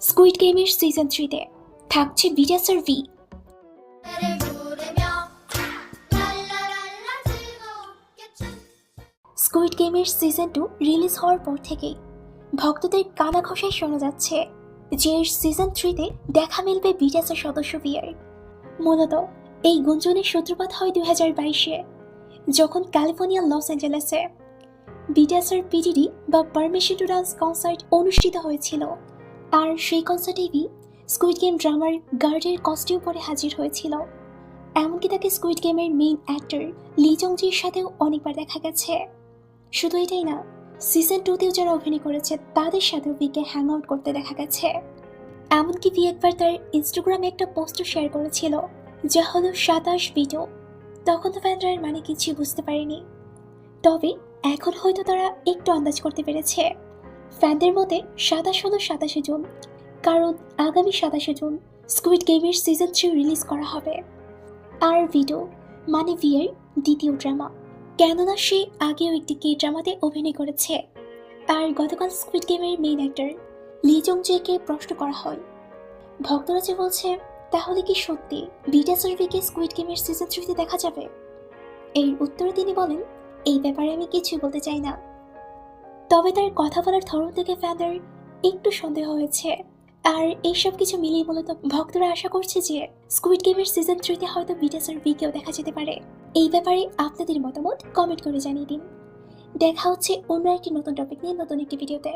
Squid গেমের season থ্রিতে থাকছে বিরাসার ভি স্কুইড গেমের সিজন টু রিলিজ হওয়ার পর থেকেই ভক্তদের কানা ঘোষায় শোনা যাচ্ছে যে সিজন থ্রিতে দেখা মিলবে বিরাসার সদস্য বিয়ের মূলত এই গুঞ্জনের সূত্রপাত হয় দু হাজার বাইশে, যখন ক্যালিফোর্নিয়ার লস অ্যাঞ্জেলেসে বিটাসের পিডিডি বা পারমিশন টু ডান্স কনসার্ট অনুষ্ঠিত হয়েছিল। আর সেই কনসার্টে ভি স্কুইড গেম ড্রামার গার্ডের কস্টিউম পরে হাজির হয়েছিল। এমনকি তাকে স্কুইড গেমের মেইন অ্যাক্টর লি জংজির সাথেও অনেকবার দেখা গেছে। শুধু এটাই না সিজন টুতেও যারা অভিনয় করেছে, তাদের সাথেও ভিকে হ্যাং আউট করতে দেখা গেছে। এমনকি ভি একবার তার ইনস্টাগ্রামে একটা পোস্টও শেয়ার করেছিল, যা হলো সাতাশ ভিডিও তখন তো ফ্যানরা মানে কিছুই বুঝতে পারেনি। তবে এখন হয়তো তারা একটু আন্দাজ করতে পেরেছে। ফ্যানদের মতে সাতাশ হলো সাতাশে জুন, কারণ আগামী সাতাশে জুন স্কুইড গেমের সিজন থ্রি রিলিজ করা হবে। আর ভিডিও মানে ভিয়ের দ্বিতীয় ড্রামা কেননা সে আগেও একটি কে ড্রামাতে অভিনয় করেছে। আর গতকাল স্কুইড গেমের মেইন অ্যাক্টর লিজং জেকে প্রশ্ন করা হয়। ভক্তরা যে বলছে, তাহলে কি সত্যি বিটা সার্ভিকে স্কুইড গেমের সিজন থ্রিতে দেখা যাবে? এর উত্তরে তিনি বলেন, এই ব্যাপারে আমি কিছুই বলতে চাই না। তবে তার কথা বলার ধরন থেকে ফ্যানদের একটু সন্দেহ হয়েছে। আর এইসব কিছু মিলিয়ে মূলত ভক্তরা আশা করছে যে স্কুইড গেমের সিজন থ্রিতে হয়তো বিটাসের ভিকেও দেখা যেতে পারে। এই ব্যাপারে আপনাদের মতামত কমেন্ট করে জানিয়ে দিন। দেখা হচ্ছে অন্য একটি নতুন টপিক নিয়ে নতুন একটি ভিডিওতে